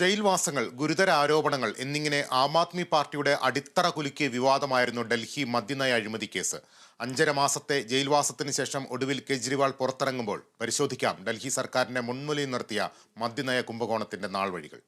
ജയിൽവാസങ്ങൾ ഗുരുതര ആരോപണങ്ങൾ എന്നിങ്ങനെ ആം ആദ്മി പാർട്ടിയുടെ അടിത്തറ കുലുക്കിയ വിവാദമായിരുന്നു ഡൽഹി മദ്യനയ അഴിമതി കേസ്. അഞ്ചര മാസത്തെ ജയിൽവാസത്തിന് ശേഷം ഒടുവിൽ കെജ്രിവാൾ പുറത്തിറങ്ങുമ്പോൾ പരിശോധിക്കാം. ഡൽഹി സർക്കാരിന്റെ മുൻമുലയിൽ നിർത്തിയ മദ്യനയ കുംഭകോണത്തിന്റെ നാൾവഴികൾ.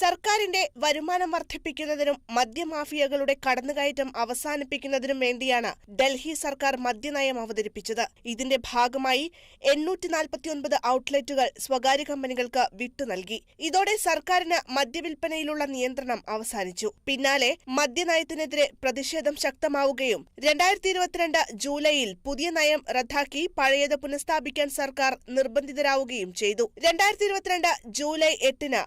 സർക്കാരിന്റെ വരുമാനം വർദ്ധിപ്പിക്കുന്നതിനും മദ്യമാഫിയകളുടെ കടന്നുകയറ്റം അവസാനിപ്പിക്കുന്നതിനും വേണ്ടിയാണ് ഡൽഹി സർക്കാർ മദ്യനയം അവതരിപ്പിച്ചത്. ഇതിന്റെ ഭാഗമായി എണ്ണൂറ്റി നാൽപ്പത്തിയൊൻപത് ഔട്ട്ലെറ്റുകൾ സ്വകാര്യ കമ്പനികൾക്ക് വിട്ടു നൽകി. ഇതോടെ സർക്കാരിന് മദ്യവിൽപ്പനയിലുള്ള നിയന്ത്രണം അവസാനിച്ചു. പിന്നാലെ മദ്യനയത്തിനെതിരെ പ്രതിഷേധം ശക്തമാവുകയും രണ്ടായിരത്തി ഇരുപത്തിരണ്ട് ജൂലൈയിൽ പുതിയ നയം റദ്ദാക്കി പഴയത് പുനഃസ്ഥാപിക്കാൻ സർക്കാർ നിർബന്ധിതരാവുകയും ചെയ്തു. രണ്ടായിരത്തി ഇരുപത്തിരണ്ട് ജൂലൈ എട്ടിന്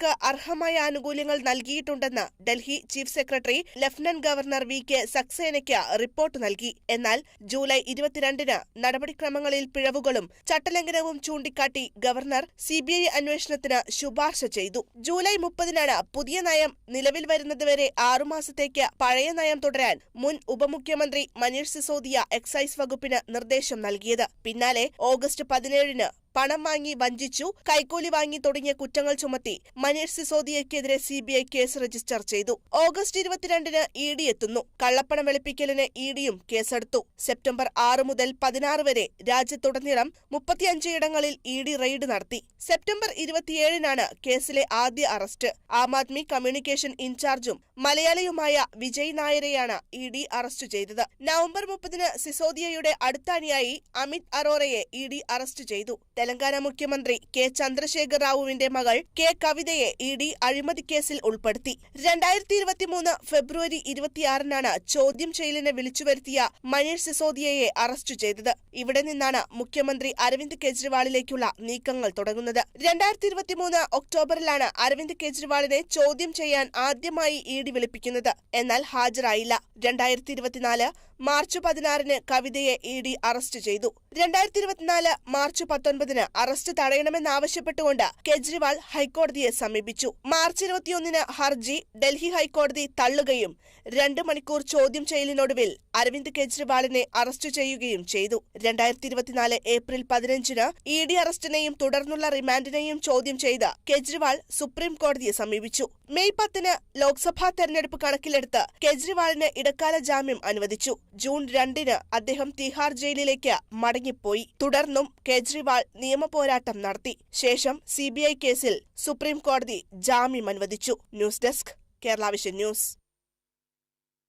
ലൈസൻസികൾക്ക് അർഹമായ ആനുകൂല്യങ്ങൾ നൽകിയിട്ടുണ്ടെന്ന് Delhi chief secretary lieutenant governor V K സക്സേനയ്ക്ക് report നൽകി. എന്നാൽ ജൂലൈ ഇരുപത്തിരണ്ടിന് നടപടിക്രമങ്ങളിൽ പിഴവുകളും ചട്ടലംഘനവും ചൂണ്ടിക്കാട്ടി ഗവർണർ സിബിഐ അന്വേഷണത്തിന് ശുപാർശ ചെയ്തു. ജൂലൈ മുപ്പതിനാണ് പുതിയ നയം നിലവിൽ വരുന്നതുവരെ ആറുമാസത്തേക്ക് പഴയ നയം തുടരാൻ മുൻ ഉപമുഖ്യമന്ത്രി മനീഷ് സിസോദിയ എക്സൈസ് വകുപ്പിന് നിർദ്ദേശം നൽകിയത്. പിന്നാലെ ഓഗസ്റ്റ് പതിനേഴിന് പണം വാങ്ങി വഞ്ചിച്ചു കൈക്കൂലി വാങ്ങി തുടങ്ങിയ കുറ്റങ്ങൾ ചുമത്തി മനീഷ് സിസോദിയയ്ക്കെതിരെ സിബിഐ കേസ് രജിസ്റ്റർ ചെയ്തു. ഓഗസ്റ്റ് ഇരുപത്തിരണ്ടിന് ഇ ഡി എത്തുന്നു. കള്ളപ്പണം വെളുപ്പിക്കലിന് ഇ ഡിയും കേസെടുത്തു. സെപ്റ്റംബർ ആറ് മുതൽ പതിനാറ് വരെ രാജ്യത്തുടനീളം മുപ്പത്തിയഞ്ച് ഇടങ്ങളിൽ ഇ ഡി റെയ്ഡ് നടത്തി. സെപ്റ്റംബർ ഇരുപത്തിയേഴിനാണ് കേസിലെ ആദ്യ അറസ്റ്റ്. ആം ആദ്മി കമ്മ്യൂണിക്കേഷൻ ഇൻചാർജും മലയാളിയുമായ വിജയ് നായരെയാണ് ഇ ഡി അറസ്റ്റ് ചെയ്തത്. നവംബർ മുപ്പതിന് സിസോദിയയുടെ അടുത്ത അനുയായി അമിത് അറോറയെ ഇ ഡി അറസ്റ്റ് ചെയ്തു. തെലങ്കാന മുഖ്യമന്ത്രി കെ ചന്ദ്രശേഖർ റാവുവിന്റെ മകൾ കെ കവിതയെ ഇ ഡി അഴിമതി കേസിൽ ഉൾപ്പെടുത്തി. രണ്ടായിരത്തി ഇരുപത്തിമൂന്ന് ഫെബ്രുവരി ഇരുപത്തിയാറിനാണ് ചോദ്യം ചെയ്യലിനെ വിളിച്ചുവരുത്തിയ മനീഷ് സിസോദിയയെ അറസ്റ്റ് ചെയ്തത്. ഇവിടെ നിന്നാണ് മുഖ്യമന്ത്രി അരവിന്ദ് കെജ്രിവാളിലേക്കുള്ള നീക്കങ്ങൾ തുടങ്ങുന്നത്. രണ്ടായിരത്തി ഇരുപത്തിമൂന്ന് ഒക്ടോബറിലാണ് അരവിന്ദ് കെജ്രിവാളിനെ ചോദ്യം ചെയ്യാൻ ആദ്യമായി ഇ ഡി വിളിപ്പിക്കുന്നത്. എന്നാൽ ഹാജരായില്ല. രണ്ടായിരത്തി ഇരുപത്തിനാല് മാർച്ച് പതിനാറിന് കവിതയെ ഇ ഡി അറസ്റ്റ് ചെയ്തു. രണ്ടായിരത്തി ഇരുപത്തിനാല് മാർച്ച് പത്തൊൻപതിന് അറസ്റ്റ് തടയണമെന്നാവശ്യപ്പെട്ടുകൊണ്ട് കെജ്രിവാൾ ഹൈക്കോടതിയെ സമീപിച്ചു. മാർച്ച് ഇരുപത്തിയൊന്നിന് ഹർജി ഡൽഹി ഹൈക്കോടതി തള്ളുകയും രണ്ട് മണിക്കൂർ ചോദ്യം ചെയ്യലിനൊടുവിൽ അരവിന്ദ് കെജ്രിവാളിനെ അറസ്റ്റ് ചെയ്യുകയും ചെയ്തു. രണ്ടായിരത്തി ഇരുപത്തിനാല് ഏപ്രിൽ പതിനഞ്ചിന് ഇ ഡി അറസ്റ്റിനെയും തുടർന്നുള്ള റിമാൻഡിനെയും ചോദ്യം ചെയ്ത് കെജ്രിവാൾ സുപ്രീം കോടതിയെ സമീപിച്ചു. മെയ് പത്തിന് ലോക്സഭാ തെരഞ്ഞെടുപ്പ് കണക്കിലെടുത്ത് കെജ്രിവാളിന് ഇടക്കാല ജാമ്യം അനുവദിച്ചു. ജൂൺ രണ്ടിന് അദ്ദേഹം തിഹാർ ജയിലിലേക്ക് മടങ്ങിപ്പോയി. തുടർന്നും കെജ്രിവാൾ നിയമപോരാട്ടം നടത്തി. ശേഷം സിബിഐ കേസിൽ സുപ്രീം കോടതി ജാമ്യം അനുവദിച്ചു. News desk Kerala vision news.